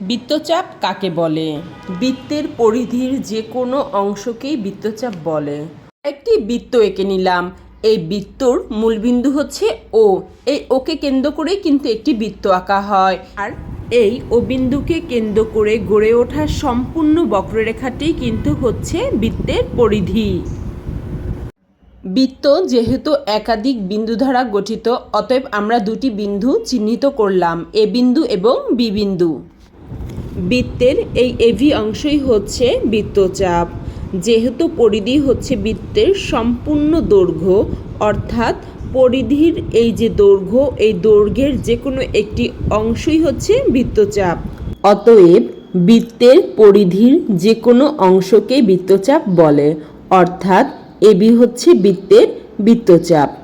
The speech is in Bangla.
বৃত্তচাপ কাকে বলে? বৃত্তের পরিধির যে কোনো অংশকেই বৃত্তচাপ বলে। একটি বৃত্ত এঁকে নিলাম। এই বৃত্তর মূলবিন্দু হচ্ছে ও। এই ওকে কেন্দ্র করেই কিন্তু একটি বৃত্ত আঁকা হয়। আর এই ও বিন্দুকে কেন্দ্র করে গড়ে ওঠা সম্পূর্ণ বক্ররেখাটি কিন্তু হচ্ছে বৃত্তের পরিধি। বৃত্ত যেহেতু একাধিক বিন্দু দ্বারা গঠিত অতএব আমরা দুটি বিন্দু চিহ্নিত করলাম এ বিন্দু এবং বি বিন্দু। বৃত্তের এই এভি অংশই হচ্ছে বৃত্তচাপ। যেহেতু পরিধি হচ্ছে বৃত্তের সম্পূর্ণ দৈর্ঘ্য, অর্থাৎ পরিধির এই যে দৈর্ঘ্য, এই দৈর্ঘ্যের যে কোনো একটি অংশই হচ্ছে বৃত্তচাপ। অতএব বৃত্তের পরিধির যে কোনো অংশকে বৃত্তচাপ বলে, অর্থাৎ এবি হচ্ছে বৃত্তের বৃত্তচাপ।